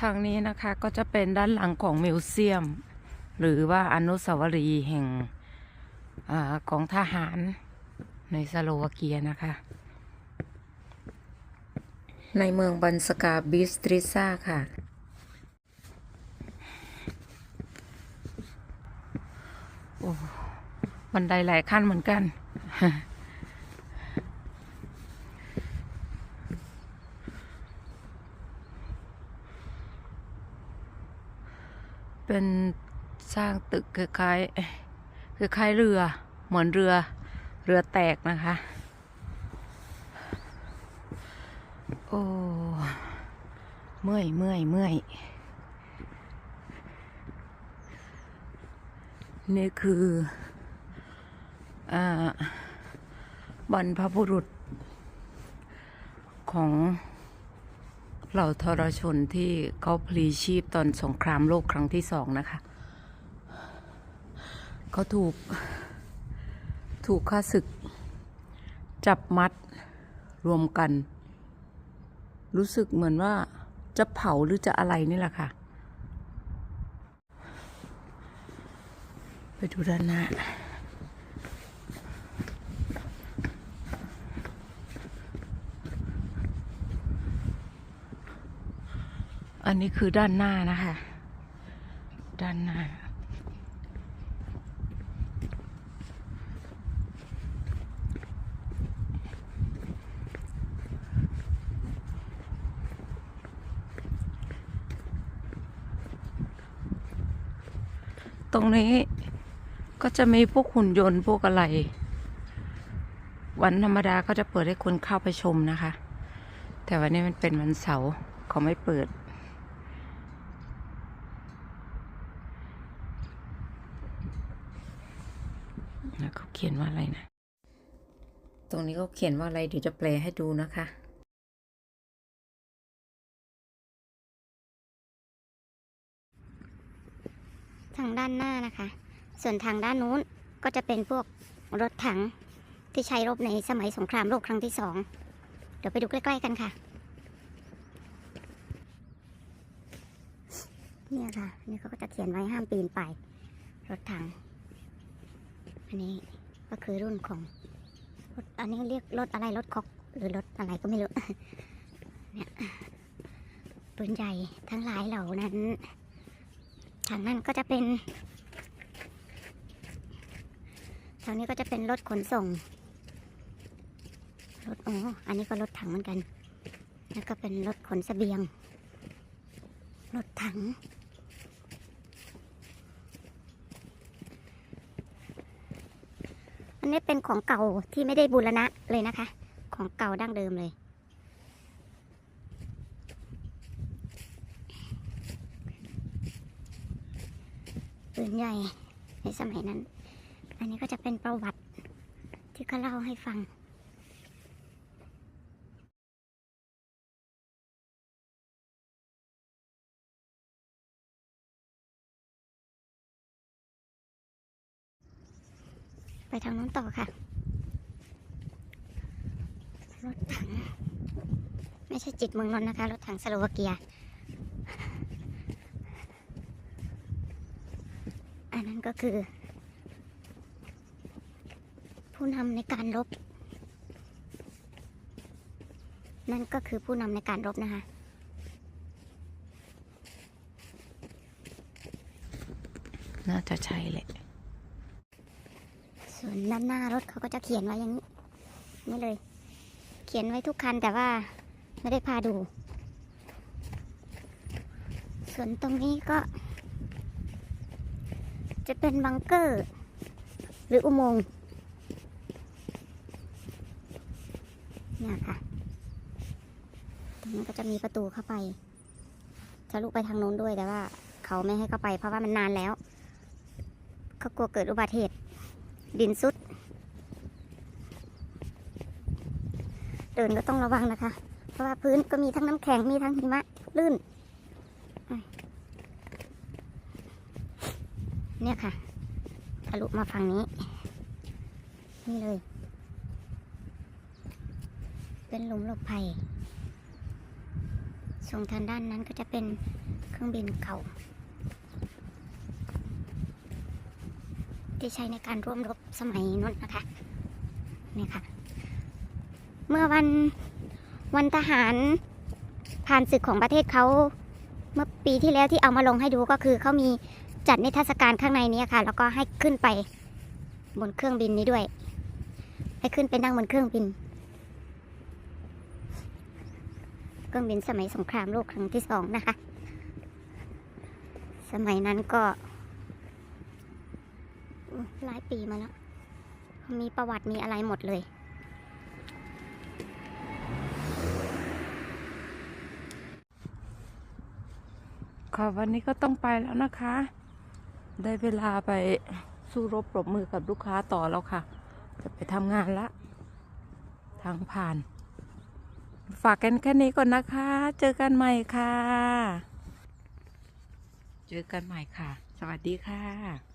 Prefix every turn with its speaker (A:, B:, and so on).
A: ทางนี้นะคะก็จะเป็นด้านหลังของมิวเซียม หรือว่าอนุสาวรีย์แห่งอากองทหารในสโลวาเกียนะคะ ในเมืองบันสกาบิสตริซาค่ะ โอ้บันไดหลายขั้นเหมือนกัน เป็นสร้างตึกคล้ายๆคล้ายๆเรือ เหมือนเรือ เรือแตกนะคะ โอ้ เมื่อยเมื่อยเมื่อย นี่คืออบรรพบุรุษของ เหล่าทรชนที่เขาพลีชีพตอนสงครามโลกครั้งที่สองนะคะ เขาถูก ถูกฆ่าศึก จับมัดรวมกัน รู้สึกเหมือนว่าจะเผาหรือจะอะไรนี่แหละค่ะ ไปดูด้านหน้า อันนี้คือด้านหน้านะคะ ด้านหน้า ตรงนี้ก็จะมีพวกหุ่นยนต์พวกอะไร วันธรรมดาก็จะเปิดให้คนเข้าไปชมนะคะ แต่วันนี้มันเป็นวันเสาร์เขาไม่เปิด แล้วเขาเขียนว่าอะไรนะ ตรงนี้เขาเขียนว่าอะไรเดี๋ยวจะแปลให้ดูนะคะ
B: ทางด้านหน้านะคะ ส่วนทางด้านนู้นก็จะเป็นพวกรถถังที่ใช้รบในสมัยสงครามโลกครั้งที่สอง เดี๋ยวไปดูใกล้ ๆ กันค่ะ เนี่ยค่ะ นี่เขาก็จะเขียนไว้ห้ามปีนป่ายรถถัง อันนี้ก็คือรุ่นของรถอันนี้เรียกรถอะไรรถคอกหรือรถอะไรก็ไม่รู้เนี่ยปืนใหญ่ทั้งหลายเหล่านั้นทางนั้นก็จะเป็น ทางนี้ก็จะเป็นรถขนส่ง รถโอ้อันนี้ก็รถถังเหมือนกัน แล้วก็เป็นรถขนเสบียง รถถัง นนี้เป็นของเก่าที่ไม่ได้บูรณะเลยนะคะ ของเก่าดั้งเดิมเลย ปืนใหญ่ในสมัยนั้น อันนี้ก็จะเป็นประวัติที่เขาเล่าให้ฟัง ไปทางนู้นต่อค่ะ รถถัง ไม่ใช่จิตเมืองนนท์นะคะ รถถังสโลวาเกีย อันนั้นก็คือ ผู้นำในการรบ นั่นก็คือผู้นำในการรบนะคะ
A: น่าจะใช่แหละ
B: ส่วนด้านหน้ารถเขาก็จะเขียนไว้อย่างนี้นี่เลย เขียนไว้ทุกคันแต่ว่าไม่ได้พาดู ส่วนตรงนี้ก็ จะเป็นบังเกอร์ หรืออุโมงค์เนี่ยค่ะ ตรงนี้ก็จะมีประตูเข้าไปทะลุไปทางโน้นด้วยแต่ว่า เขาไม่ให้เข้าไปเพราะว่ามันนานแล้ว เขากลัวเกิดอุบัติเหตุ ดินซุด เดินก็ต้องระวังนะคะ เพราะว่าพื้นก็มีทั้งน้ำแข็งมีทั้งหิมะลื่น เนี่ยค่ะทะลุมาฝั่งนี้ นี่เลย เป็นหลุมหลบภัยส่วนทางด้านนั้นก็จะเป็นเครื่องบินเก่า ที่ใช้ในการร่วมรบสมัยนั้นนะคะนี่ค่ะ เมื่อวันวันทหารผ่านศึกของประเทศเขาเมื่อปีที่แล้วที่เอามาลงให้ดูก็คือเขามีจัดนิทรรศการข้างในนี้ค่ะ แล้วก็ให้ขึ้นไปบนเครื่องบินนี้ด้วย ให้ขึ้นไปนั่งบนเครื่องบิน เครื่องบินสมัยสงครามโลกครั้งที่สองนะคะ สมัยนั้นก็ ปีมาแล้ว มีประวัติมีอะไรหมดเลย
A: ค่ะวันนี้ก็ต้องไปแล้วนะคะ ได้เวลาไปสู้รบปรบมือกับลูกค้าต่อแล้วค่ะ จะไปทำงานละ ทางผ่าน ฝากกันแค่นี้ก่อนนะคะ เจอกันใหม่ค่ะ เจอกันใหม่ค่ะ สวัสดีค่ะ